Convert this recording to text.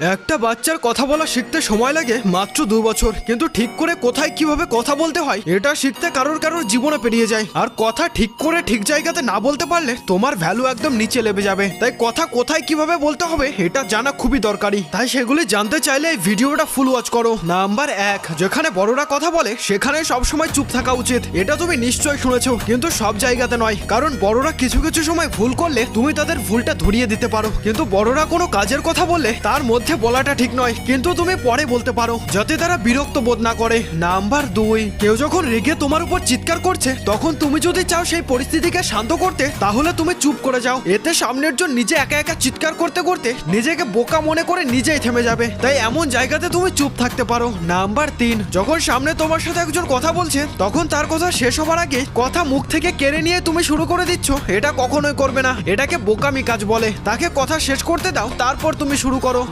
একটা বাচ্চার কথা বলা শিখতে সময় লাগে মাত্র দু বছর। কিন্তু ঠিক করে কোথায় কীভাবে কথা বলতে হয়, এটা শিখতে কারোর কারোর জীবনে পেরিয়ে যায়। আর কথা ঠিক করে ঠিক জায়গাতে না বলতে পারলে তোমার ভ্যালু একদম নিচে লেবে যাবে। তাই কথা কোথায় কীভাবে বলতে হবে, এটা জানা খুবই দরকারি। তাই সেগুলি জানতে চাইলে এই ভিডিওটা ফুল ওয়াচ করো। নাম্বার এক, যেখানে বড়রা কথা বলে, সেখানে সবসময় চুপ থাকা উচিত। এটা তুমি নিশ্চয় শুনেছ, কিন্তু সব জায়গাতে নয়। কারণ বড়রা কিছু কিছু সময় ভুল করলে তুমি তাদের ভুলটা ধরিয়ে দিতে পারো। কিন্তু বড়রা কোনো কাজের কথা বললে, তার মধ্যে বলাটা ঠিক নয়, কিন্তু তুমি পরে বলতে পারো। যাতে তারা বিরক্ত বোধ না করে। নাম্বার দুই, কেউ যখন রেগে তোমার উপর চিৎকার করছে, তখন তুমি যদি চাও সেই পরিস্থিতিকে শান্ত করতে, তাহলে তুমি চুপ করে যাও। এতে সামনের জন নিজে একা একা চিৎকার করতে করতে নিজেকে বোকা মনে করে নিজেই থেমে যাবে। তাই এমন জায়গাতে তুমি চুপ থাকতে পারো। নাম্বার তিন, যখন সামনে তোমার সাথে একজন কথা বলছে, তখন তার কথা শেষ হবার আগে কথা মুখ থেকে কেড়ে নিয়ে তুমি শুরু করে দিচ্ছ। এটা কখনোই করবে না। এটাকে বোকামি কাজ বলে। তাকে কথা শেষ করতে দাও, তারপর তুমি শুরু করো।